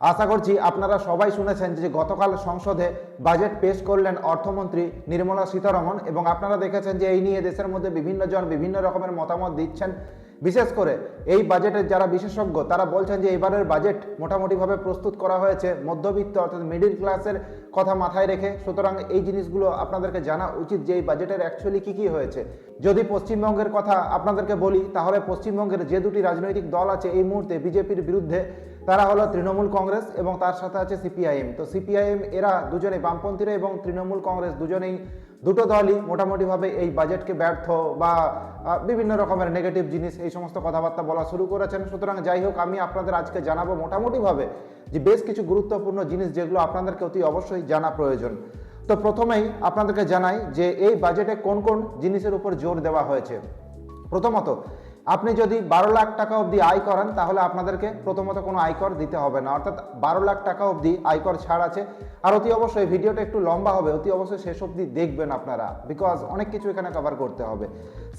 আশা করছি আপনারা সবাই শুনেছেন যে গতকাল সংসদে বাজেট পেশ করলেন অর্থমন্ত্রী নির্মলা সীতারমন এবং আপনারা দেখেছেন যে এই নিয়ে দেশের মধ্যে বিভিন্ন জন বিভিন্ন রকমের মতামত দিচ্ছেন। বিশেষ করে এই বাজেটের যারা বিশেষজ্ঞ, তারা বলছেন যে এবারের বাজেট মোটামুটিভাবে প্রস্তুত করা হয়েছে মধ্যবিত্ত অর্থাৎ মিডিল ক্লাসের কথা মাথায় রেখে। সুতরাং এই জিনিসগুলো আপনাদেরকে জানা উচিত যে এই বাজেটের অ্যাকচুয়ালি কী কী হয়েছে। যদি পশ্চিমবঙ্গের কথা আপনাদেরকে বলি, তাহলে পশ্চিমবঙ্গের যে দুটি রাজনৈতিক দল আছে এই মুহূর্তে বিজেপির বিরুদ্ধে তারা হলো তৃণমূল কংগ্রেস এবং তার সাথে আছে সিপিআইএম। তো সিপিআইএম এরা দুজনেই বামপন্থীরা এবং তৃণমূল কংগ্রেস দুজনেই দুটো দলই মোটামুটিভাবে এই বাজেটকে ব্যর্থ বা বিভিন্ন রকমের নেগেটিভ জিনিস এই সমস্ত কথাবার্তা বলা শুরু করেছেন। সুতরাং যাই হোক, আমি আপনাদের আজকে জানাব মোটামুটিভাবে যে বেশ কিছু গুরুত্বপূর্ণ জিনিস যেগুলো আপনাদেরকে অতি অবশ্যই জানা প্রয়োজন। তো প্রথমেই আপনাদেরকে জানাই যে এই বাজেটে কোন কোন জিনিসের উপর জোর দেওয়া হয়েছে। প্রথমত আপনি যদি বারো লাখ টাকা অবধি আয় করেন, তাহলে আপনাদেরকে প্রথমত কোনো আয়কর দিতে হবে না। অর্থাৎ বারো লাখ টাকা অবধি আয়কর ছাড় আছে। আর অতি অবশ্যই ভিডিওটা একটু লম্বা হবে, অতি অবশ্যই শেষ অবধি দেখবেন আপনারা বিকজ অনেক কিছু এখানে কভার করতে হবে।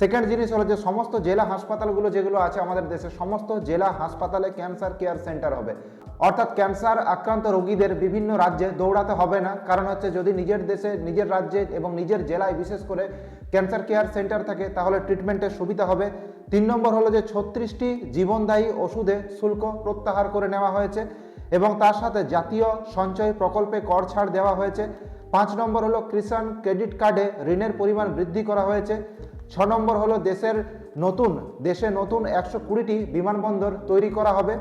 সেকেন্ড জিনিস হলো যে, সমস্ত জেলা হাসপাতালগুলো যেগুলো আছে আমাদের দেশে, সমস্ত জেলা হাসপাতালে ক্যান্সার কেয়ার সেন্টার হবে। অর্থাৎ ক্যান্সার আক্রান্ত রোগীদের বিভিন্ন রাজ্যে দৌড়াতে হবে না। কারণ হচ্ছে যদি নিজের দেশে, নিজের রাজ্যে এবং নিজের জেলায় বিশেষ করে ক্যান্সার কেয়ার সেন্টার থাকে, তাহলে ট্রিটমেন্টের সুবিধা হবে। তিন নম্বর হলো যে ছত্রিশটি জীবনদায়ী ওষুধে শুল্ক প্রত্যাহার করে নেওয়া হয়েছে এবং তার সাথে জাতীয় সঞ্চয় প্রকল্পে কর ছাড় দেওয়া হয়েছে। পাঁচ নম্বর হলো কিষাণ ক্রেডিট কার্ডে ঋণের পরিমাণ বৃদ্ধি করা হয়েছে। ছ নম্বর হলো দেশের নতুন, দেশে নতুন একশো কুড়িটি বিমানবন্দর তৈরি করা হবে।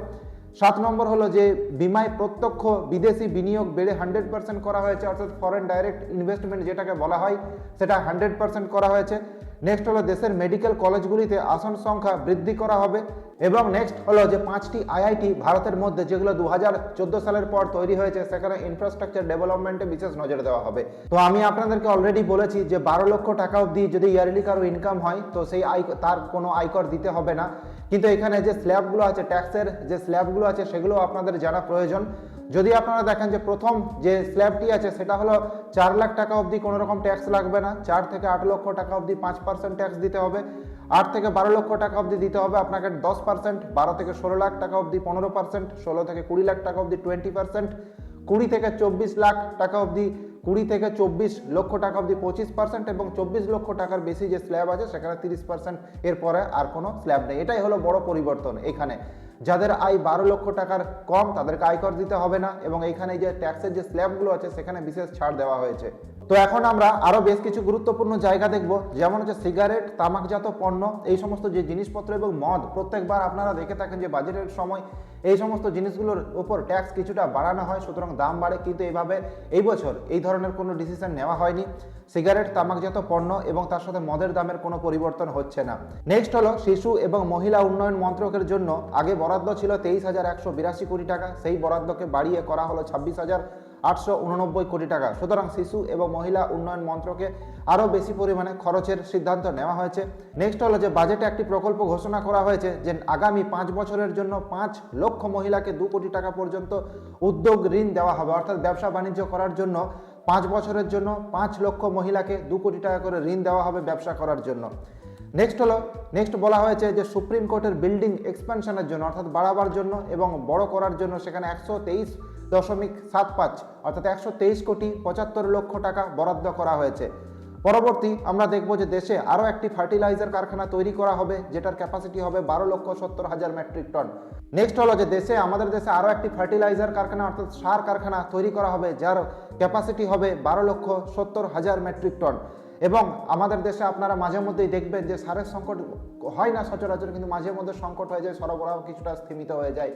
সাত নম্বর হলো যে বিমায় প্রত্যক্ষ বিদেশি বিনিয়োগ বেড়ে হান্ড্রেড পার্সেন্ট করা হয়েছে, অর্থাৎ ফরেন ডাইরেক্ট ইনভেস্টমেন্ট যেটাকে বলা হয়, সেটা হান্ড্রেড পার্সেন্ট করা হয়েছে। নেক্সট হলো দেশের মেডিকেল কলেজগুলিতে আসন সংখ্যা বৃদ্ধি করা হবে এবং নেক্সট হলো যে পাঁচটি আইআইটি ভারতের মধ্যে যেগুলো দু হাজার চোদ্দ সালের পর তৈরি হয়েছে, সেখানে ইনফ্রাস্ট্রাকচার ডেভেলপমেন্টে বিশেষ নজর দেওয়া হবে। তো আমি আপনাদেরকে অলরেডি বলেছি যে বারো লক্ষ টাকা অবধি যদি ইয়ারলি কারও ইনকাম হয়, তো সেই আয়, তার কোনো আয়কর দিতে হবে না। কিন্তু এখানে যে স্ল্যাবগুলো আছে ট্যাক্সের যে স্ল্যাবগুলো আছে, সেগুলো আপনাদের জানা প্রয়োজন। যদি আপনারা দেখেন যে প্রথম যে স্ল্যাবটি আছে, সেটা হলো চার লাখ টাকা অবধি কোনো রকম ট্যাক্স লাগবে না, চার থেকে আট লক্ষ টাকা অবধি পাঁচ পার্সেন্ট ট্যাক্স দিতে হবে। আট থেকে বারো লক্ষ টাকা অবধি দিতে হবে আপনাকে দশ পার্সেন্ট বারো থেকে ষোলো লাখ টাকা অবধি পনেরো পার্সেন্ট ষোলো থেকে কুড়ি লাখ টাকা অবধি টোয়েন্টি পার্সেন্ট কুড়ি থেকে চব্বিশ লাখ টাকা অবধি, কুড়ি থেকে চব্বিশ লক্ষ টাকা অবধি পঁচিশ পার্সেন্ট এবং চব্বিশ লক্ষ টাকার বেশি যে স্ল্যাব আছে সেখানে তিরিশ পার্সেন্ট এরপরে আর কোনো স্ল্যাব নেই। এটাই হলো বড় পরিবর্তন এখানে। যাদের আয় বারো লক্ষ টাকার কম তাদেরকে আয়কর দিতে হবে না এবং এইখানে যে ট্যাক্সের যে স্ল্যাবগুলো আছে সেখানে বিশেষ ছাড় দেওয়া হয়েছে। তো এখন আমরা আরও বেশ কিছু গুরুত্বপূর্ণ জায়গা দেখব, যেমন হচ্ছে সিগারেট, তামাকজাত পণ্য, এই সমস্ত যে জিনিসপত্র এবং মদ, প্রত্যেকবার আপনারা দেখে থাকেন যে বাজেটের সময় এই সমস্ত জিনিসগুলোর উপর ট্যাক্স কিছুটা বাড়ানো হয়, সুতরাং দাম বাড়ে, কিন্তু এইভাবে এই বছর এই ধরনের কোনো ডিসিশন নেওয়া হয়নি। সিগারেট, তামাকজাত পণ্য এবং তার সাথে মদের দামের কোনো পরিবর্তন হচ্ছে না। নেক্সট হলো শিশু এবং মহিলা উন্নয়ন মন্ত্রকের জন্য, আগে বরাদ্দ ছিল তেইশ হাজার একশো বিরাশি কোটি টাকা, সেই বরাদ্দকে বাড়িয়ে করা হলো ছাব্বিশ হাজার আটশো উননব্বই কোটি টাকা। সুতরাং শিশু এবং মহিলা উন্নয়ন মন্ত্রকে আরও বেশি পরিমাণে খরচের সিদ্ধান্ত নেওয়া হয়েছে। নেক্সট হলো যে, বাজেটে একটি প্রকল্প ঘোষণা করা হয়েছে যে, আগামী পাঁচ বছরের জন্য পাঁচ লক্ষ মহিলাকে দু কোটি টাকা পর্যন্ত উদ্যোগ ঋণ দেওয়া হবে। অর্থাৎ ব্যবসা বাণিজ্য করার জন্য পাঁচ বছরের জন্য পাঁচ লক্ষ মহিলাকে দু কোটি টাকা করে ঋণ দেওয়া হবে ব্যবসা করার জন্য। নেক্সট হলো, নেক্সট বলা হয়েছে যে, সুপ্রিম কোর্টের বিল্ডিং এক্সপানশনের জন্য, অর্থাৎ বাড়াবার জন্য এবং বড় করার জন্য সেখানে একশো তেইশ দশমিক সাত পাঁচ, অর্থাৎ একশো তেইশ কোটি পঁচাত্তর লক্ষ টাকা বরাদ্দ করা হয়েছে। পরবর্তী আমরা দেখব যে দেশে আরও একটি ফার্টিলাইজার কারখানা তৈরি করা হবে, যেটার ক্যাপাসিটি হবে বারো লক্ষ সত্তর হাজার মেট্রিক টন। নেক্সট হলো যে দেশে, আমাদের দেশে আরও একটি ফার্টিলাইজার কারখানা, অর্থাৎ সার কারখানা তৈরি করা হবে, যার ক্যাপাসিটি হবে বারো লক্ষ সত্তর হাজার মেট্রিক টন। এবং আমাদের দেশে আপনারা মাঝে মধ্যেই দেখবেন যে সারের সংকট হয় না সচরাচর, কিন্তু মাঝে মধ্যে সংকট হয়ে যায় সরবরাহ কিছুটা স্থিমিত হয়ে যায়।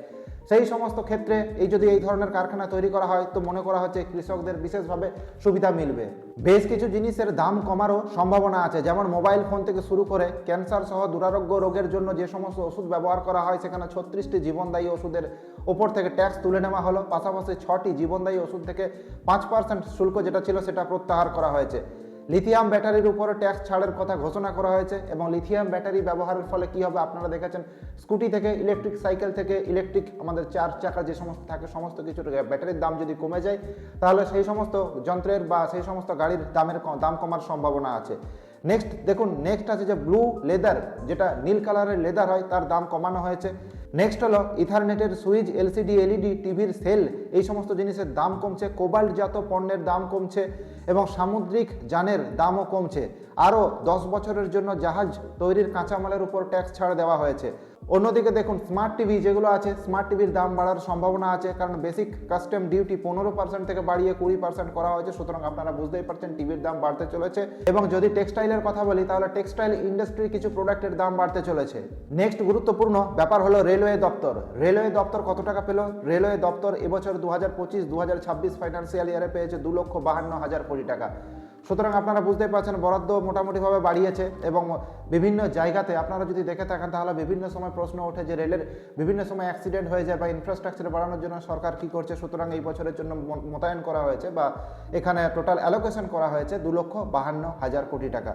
সেই সমস্ত ক্ষেত্রে এই যদি এই ধরনের কারখানা তৈরি করা হয়, তো মনে করা হচ্ছে কৃষকদের বিশেষভাবে সুবিধা মিলবে। বেশ কিছু জিনিসের দাম কমারও সম্ভাবনা আছে, যেমন মোবাইল ফোন থেকে শুরু করে ক্যান্সার সহ দুরারোগ্য রোগের জন্য যে সমস্ত ওষুধ ব্যবহার করা হয়, সেখানে ছত্রিশটি জীবনদায়ী ওষুধের ওপর থেকে ট্যাক্স তুলে নেওয়া হলো। পাশাপাশি ছটি জীবনদায়ী ওষুধ থেকে পাঁচ পার্সেন্ট শুল্ক যেটা ছিল, সেটা প্রত্যাহার করা হয়েছে। লিথিয়াম ব্যাটারির উপরে ট্যাক্স ছাড়ের কথা ঘোষণা করা হয়েছে এবং লিথিয়াম ব্যাটারি ব্যবহারের ফলে কি হবে আপনারা দেখেছেন স্কুটি থেকে ইলেকট্রিক সাইকেল থেকে ইলেকট্রিক আমাদের চার চাকা যে সমস্ত থাকে, সমস্ত কিছুর ব্যাটারির দাম যদি কমে যায়, তাহলে সেই সমস্ত যন্ত্রের বা সেই সমস্ত গাড়ির দামের দাম কমার সম্ভাবনা আছে। নেক্সট দেখুন নেক্সট আছে যে ব্লু লেদার যেটা নীল কালারের লেদার হয়, তার দাম কমানো হয়েছে। নেক্সট হলো ইথারনেটের সুইচ, এলসিডি, এলইডি, টিভির সেল, এই সমস্ত জিনিসের দাম কমছে, কোবাল্টজাত পণ্যের দাম কমছে এবং সামুদ্রিক যানের দামও কমছে। আরও দশ বছরের জন্য জাহাজ তৈরির কাঁচামালের উপর ট্যাক্স ছাড় দেওয়া হয়েছে। অন্যদিকে দেখুন স্মার্ট টিভি যেগুলো আছে স্মার্ট টিভির দাম বাড়ার সম্ভাবনা আছে, কারণ বেসিক কাস্টম ডিউটি পনেরো পার্সেন্ট থেকে বাড়িয়ে কুড়ি পার্সেন্ট করা হয়েছে, সুতরাং আপনারা বুঝতেই পারছেন টিভির দাম বাড়তে চলেছে। এবং যদি টেক্সটাইলের কথা বলি, তাহলে টেক্সটাইল ইন্ডাস্ট্রির কিছু প্রোডাক্টের দাম বাড়তে চলেছে। নেক্সট গুরুত্বপূর্ণ ব্যাপার হলো রেলওয়ে দপ্তর। রেলওয়ে দপ্তর কত টাকা পেল? রেলওয়ে দপ্তর এবছর দু হাজার পঁচিশ দু হাজার ছাব্বিশ ফাইন্যান্সিয়াল ইয়ারে পেয়েছে দু লক্ষ বাহান্ন হাজার কোটি টাকা। সুতরাং আপনারা বুঝতেই পারছেন, বরাদ্দ মোটামুটিভাবে বাড়িয়েছে এবং বিভিন্ন জায়গাতে আপনারা যদি দেখে থাকেন, তাহলে বিভিন্ন সময় প্রশ্ন ওঠে যে রেলের বিভিন্ন সময় অ্যাক্সিডেন্ট হয়ে যায় বা ইনফ্রাস্ট্রাকচার বাড়ানোর জন্য সরকার কি করছে। সুতরাং এই বছরের জন্য মোতায়েন করা হয়েছে বা এখানে টোটাল অ্যালোকেশন করা হয়েছে দু লক্ষ বাহান্ন হাজার কোটি টাকা।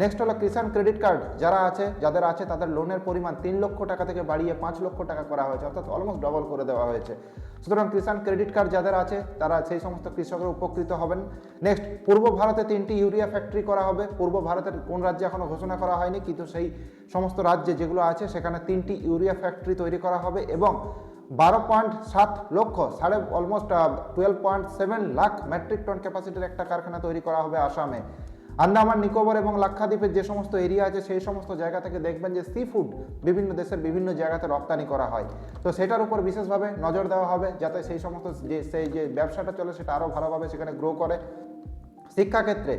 নেক্সট হলো কিষাণ ক্রেডিট কার্ড যারা আছে, যাদের আছে, তাদের লোনের পরিমাণ তিন লক্ষ টাকা থেকে বাড়িয়ে পাঁচ লক্ষ টাকা করা হয়েছে, অর্থাৎ অলমোস্ট ডবল করে দেওয়া হয়েছে। সুতরাং কিষাণ ক্রেডিট কার্ড যাদের আছে, তারা সেই সমস্ত কৃষকরা উপকৃত হবেন। নেক্সট পূর্ব ভারতে তিনটি ইউরিয়া ফ্যাক্টরি করা হবে। পূর্ব ভারতের কোন রাজ্যে এখনও ঘোষণা করা হয়নি, কিন্তু সেই সমস্ত রাজ্যে যেগুলো আছে, সেখানে তিনটি ইউরিয়া ফ্যাক্টরি তৈরি করা হবে এবং বারো পয়েন্ট সাত লক্ষ, সাড়ে almost twelve point seven lakh metric ton ক্যাপাসিটির একটা কারখানা তৈরি করা হবে আসামে। আন্দামান, নিকোবর এবং লাক্ষাদ্বীপের যে সমস্ত এরিয়া আছে, সেই সমস্ত জায়গা থেকে দেখবেন যে সি ফুড বিভিন্ন দেশের বিভিন্ন জায়গাতে রপ্তানি করা হয়। তো সেটার উপর বিশেষভাবে নজর দেওয়া হবে, যাতে সেই সমস্ত যে, সেই যে ব্যবসাটা চলে, সেটা আরও ভালোভাবে সেখানে গ্রো করে। শিক্ষাক্ষেত্রে।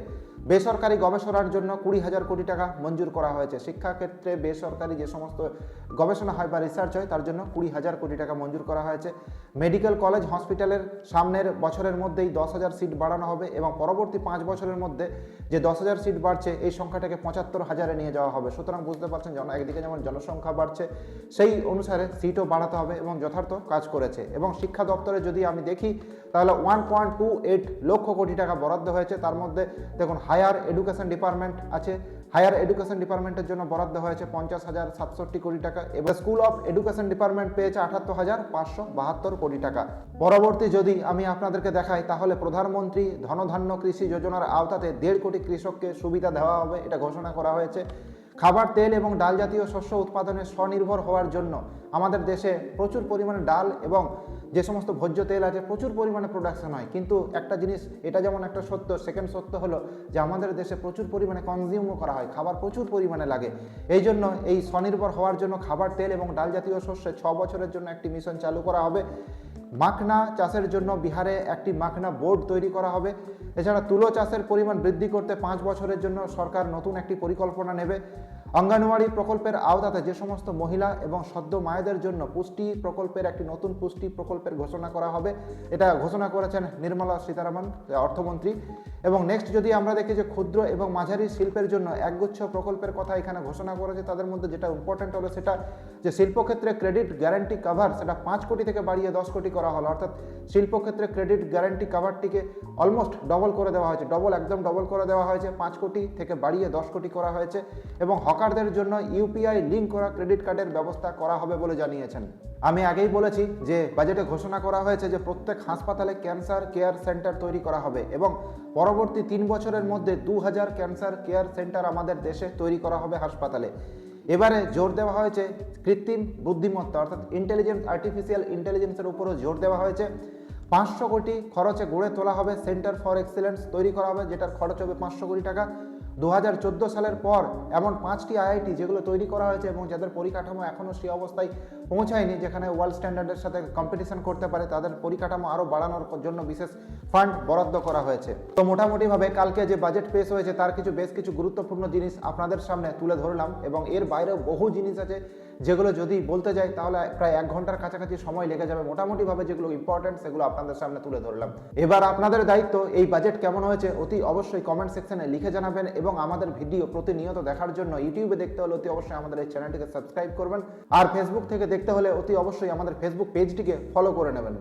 বেসরকারি গবেষণার জন্য কুড়ি হাজার কোটি টাকা মঞ্জুর করা হয়েছে। শিক্ষাক্ষেত্রে বেসরকারি যে সমস্ত গবেষণা হয় বা রিসার্চ হয়, তার জন্য কুড়ি হাজার কোটি টাকা মঞ্জুর করা হয়েছে। মেডিকেল কলেজ হসপিটালের সামনের বছরের মধ্যেই দশ হাজার সিট বাড়ানো হবে এবং পরবর্তী পাঁচ বছরের মধ্যে যে দশ হাজার সিট বাড়ছে, এই সংখ্যাটাকে পঁচাত্তর হাজারে নিয়ে যাওয়া হবে। সুতরাং বুঝতে পারছেন জন একদিকে যেমন জনসংখ্যা বাড়ছে, সেই অনুসারে সিটও বাড়াতে হবে এবং যথার্থ কাজ করেছে। এবং শিক্ষা দপ্তরে যদি আমি দেখি, তাহলে one point two eight lakh crore টাকা বরাদ্দ হয়েছে। তার মধ্যে দেখুন হায়ার এডুকেশন ডিপার্টমেন্ট আছে। হায়ার এডুকেশন ডিপার্টমেন্টের জন্য বরাদ্দ হয়েছে পঞ্চাশ হাজার সাতষট্টি কোটি টাকা এবার স্কুল অফ এডুকেশন ডিপার্টমেন্ট পেয়েছে আঠাত্তর হাজার পাঁচশো বাহাত্তর কোটি টাকা। পরবর্তী যদি আমি আপনাদেরকে দেখাই, তাহলে প্রধানমন্ত্রী ধনধান্য কৃষি যোজনার আওতাতে দেড় কোটি কৃষককে সুবিধা দেওয়া হবে, এটা ঘোষণা করা হয়েছে। খাবার, তেল এবং ডাল জাতীয় শস্য উৎপাদনে স্বনির্ভর হওয়ার জন্য আমাদের দেশে প্রচুর পরিমাণে ডাল এবং যে সমস্ত ভোজ্য তেল আছে, প্রচুর পরিমাণে প্রোডাকশন হয়। কিন্তু একটা জিনিস, এটা যেমন একটা সত্য সেকেন্ড সত্য হলো যে আমাদের দেশে প্রচুর পরিমাণে কনজিউমও করা হয়, খাবার প্রচুর পরিমাণে লাগে। এই জন্য এই স্বনির্ভর হওয়ার জন্য খাবার, তেল এবং ডাল জাতীয় শস্যে ছ বছরের জন্য একটি মিশন চালু করা হবে। মাখনা চাষের জন্য বিহারে একটি মাখনা বোর্ড তৈরি করা হবে। এছাড়া তুলো চাষের পরিমাণ বৃদ্ধি করতে পাঁচ বছরের জন্য সরকার নতুন একটি পরিকল্পনা নেবে। অঙ্গনওয়াড়ি প্রকল্পের আওতাতে যে সমস্ত মহিলা এবং সদ্য মায়েদের জন্য পুষ্টি প্রকল্পের একটি নতুন পুষ্টি প্রকল্পের ঘোষণা করা হবে, এটা ঘোষণা করেছেন নির্মলা সীতারামন অর্থমন্ত্রী। এবং নেক্সট যদি আমরা দেখি যে ক্ষুদ্র এবং মাঝারি শিল্পের জন্য একগুচ্ছ প্রকল্পের কথা এখানে ঘোষণা করেছে, তাদের মধ্যে যেটা ইম্পর্টেন্ট হলো সেটা যে শিল্পক্ষেত্রে ক্রেডিট গ্যারান্টি কাভার সেটা পাঁচ কোটি থেকে বাড়িয়ে দশ কোটি করা হলো। অর্থাৎ শিল্পক্ষেত্রে ক্রেডিট গ্যারান্টি কাভারটিকে অলমোস্ট ডবল করে দেওয়া হয়েছে ডবল একদম ডবল করে দেওয়া হয়েছে, পাঁচ কোটি থেকে বাড়িয়ে দশ কোটি করা হয়েছে। এবং হকারদের জন্য ইউপিআই লিঙ্ক করা ক্রেডিট কার্ডের ব্যবস্থা করা হবে বলে জানিয়েছেন। আমি আগেই বলেছি যে বাজেটে ঘোষণা করা হয়েছে যে প্রত্যেক হাসপাতালে ক্যান্সার কেয়ার সেন্টার তৈরি করা হবে এবং পরবর্তী তিন বছরের মধ্যে দু হাজার ক্যান্সার কেয়ার সেন্টার আমাদের দেশে তৈরি করা হবে হাসপাতালে। এবারে জোর দেওয়া হয়েছে কৃত্রিম বুদ্ধিমত্তা, অর্থাৎ ইন্টেলিজেন্স আর্টিফিশিয়াল ইন্টেলিজেন্সের উপরও জোর দেওয়া হয়েছে। পাঁচশো কোটি খরচে গড়ে তোলা হবে সেন্টার ফর এক্সেলেন্স তৈরি করা হবে, যেটার খরচ হবে পাঁচশো কোটি টাকা। দু হাজার চোদ্দ সালের পর এমন পাঁচটি আইআইটি যেগুলো তৈরি করা হয়েছে এবং যাদের পরিকাঠামো এখনও সেই অবস্থায় পৌঁছায়নি, যেখানে ওয়ার্ল্ড স্ট্যান্ডার্ডের সাথে কম্পিটিশন করতে পারে, তাদের পরিকাঠামো আরও বাড়ানোর জন্য বিশেষ ফান্ড বরাদ্দ করা হয়েছে। তো মোটামুটিভাবে কালকে যে বাজেট পেশ হয়েছে, তার কিছু বেশ কিছু গুরুত্বপূর্ণ জিনিস আপনাদের সামনে তুলে ধরলাম এবং এর বাইরেও বহু জিনিস আছে যেগুলো যদি বলতে যাই, তাহলে প্রায় এক ঘণ্টার কাছাকাছি সময় লেগে যাবে। মোটামুটিভাবে যেগুলো ইম্পর্টেন্ট সেগুলো আপনাদের সামনে তুলে ধরলাম। এবার আপনাদের দায়িত্ব, এই বাজেট কেমন হয়েছে, অতি অবশ্যই কমেন্ট সেকশনে লিখে জানাবেন এবং আমাদের ভিডিও প্রতিনিয়ত দেখার জন্য ইউটিউবে দেখতে হলে অতি অবশ্যই আমাদের এই চ্যানেলটিকে সাবস্ক্রাইব করবেন। আর ফেসবুক থেকে দেখতে হলে অতি অবশ্যই আমাদের ফেসবুক পেজটিকে ফলো করে নেবেন।